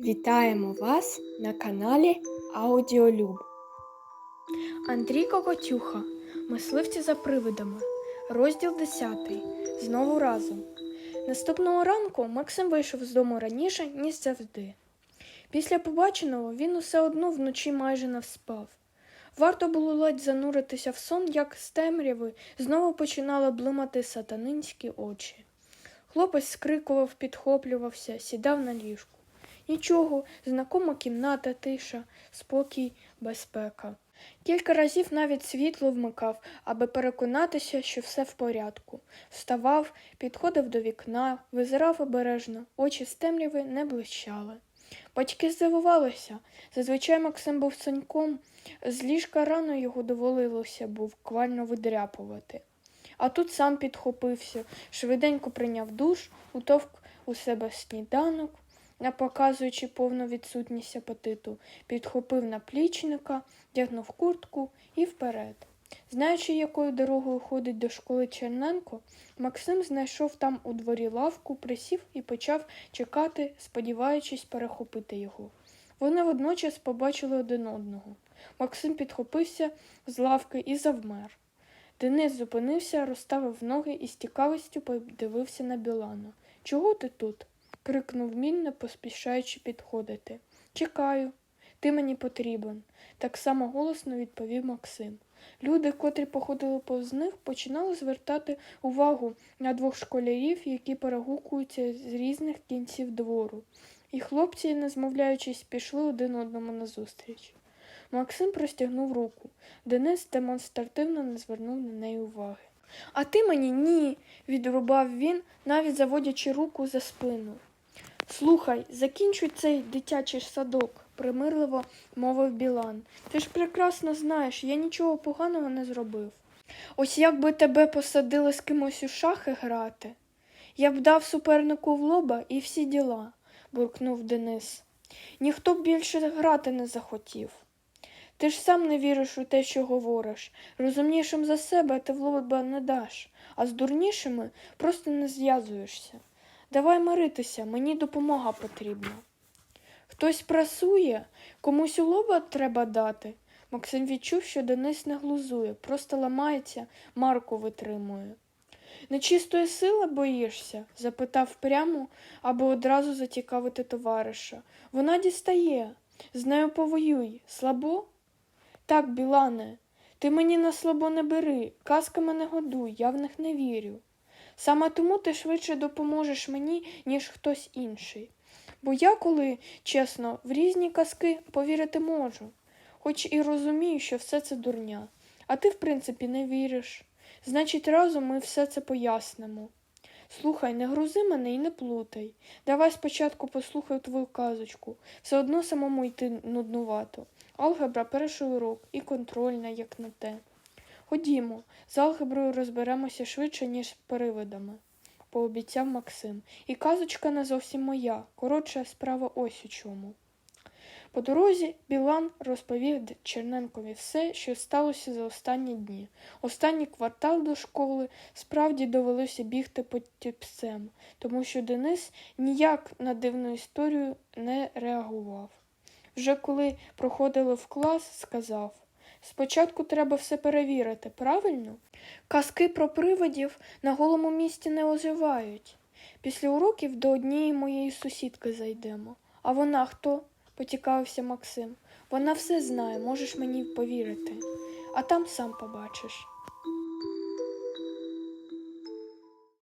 Вітаємо вас на каналі Аудіолюб. Андрій Кокотюха. Мисливці за привидами. Розділ 10. Знову разом. Наступного ранку Максим вийшов з дому раніше, ніж завжди. Після побаченого він усе одно вночі майже не вспав. Варто було ледь зануритися в сон, як з темряви знову починали блимати сатанинські очі. Хлопець скрикував, підхоплювався, сідав на ліжку. Нічого, знакома кімната, тиша, спокій, безпека. Кілька разів навіть світло вмикав, аби переконатися, що все в порядку. Вставав, підходив до вікна, визирав обережно, очі з темряви не блищали. Батьки здивувалися. Зазвичай Максим був соньком, з ліжка рано його доводилося буквально видряпувати. А тут сам підхопився, швиденько прийняв душ, утовк у себе сніданок, не показуючи повну відсутність апетиту, підхопив наплічника, дягнув куртку і вперед. Знаючи, якою дорогою ходить до школи Черненко, Максим знайшов там у дворі лавку, присів і почав чекати, сподіваючись перехопити його. Вони водночас побачили один одного. Максим підхопився з лавки і завмер. Денис зупинився, розставив ноги і з цікавістю подивився на Білана. Чого ти тут? Крикнув він, не поспішаючи підходити. Чекаю, ти мені потрібен, так само голосно відповів Максим. Люди, котрі походили повз них, починали звертати увагу на двох школярів, які перегукуються з різних кінців двору, і хлопці, не змовляючись, пішли один одному назустріч. Максим простягнув руку. Денис демонстративно не звернув на неї уваги. А ти мені ні, відрубав він, навіть заводячи руку за спину. Слухай, закінчуй цей дитячий садок, примирливо мовив Білан. Ти ж прекрасно знаєш, я нічого поганого не зробив. Ось як би тебе посадили з кимось у шахи грати. Я б дав супернику в лоба і всі діла, буркнув Денис. Ніхто б більше грати не захотів. Ти ж сам не віриш у те, що говориш. Розумнішим за себе ти в лоба не даш, а з дурнішими просто не зв'язуєшся. Давай миритися, мені допомога потрібна. Хтось прасує, комусь у лоба треба дати. Максим відчув, що Денис не глузує, просто ламається, Марку витримує. Нечистої сили боїшся? запитав прямо, аби одразу зацікавити товариша. Вона дістає, з нею повоюй, слабо? Так, Білане, ти мені на слабо не бери, казками не годуй, я в них не вірю. Саме тому ти швидше допоможеш мені, ніж хтось інший. Бо я, коли, чесно, в різні казки повірити можу, хоч і розумію, що все це дурня, а ти, в принципі, не віриш. Значить, разом ми все це пояснимо. Слухай, не грузи мене і не плутай. Давай спочатку послухай твою казочку. Все одно самому йти нуднувато. Алгебра перший урок і контрольна, як на те. Ходімо, з алгеброю розберемося швидше, ніж привидами, пообіцяв Максим. І казочка не зовсім моя, коротша справа ось у чому. По дорозі Білан розповів Черненкові все, що сталося за останні дні. Останній квартал до школи справді довелося бігти по тіпсем, тому що Денис ніяк на дивну історію не реагував. Вже коли проходили в клас, сказав Спочатку треба все перевірити, правильно? Казки про привидів на голому місці не оживають. Після уроків до однієї моєї сусідки зайдемо. А вона хто? поцікавився Максим. Вона все знає, можеш мені повірити, а там сам побачиш.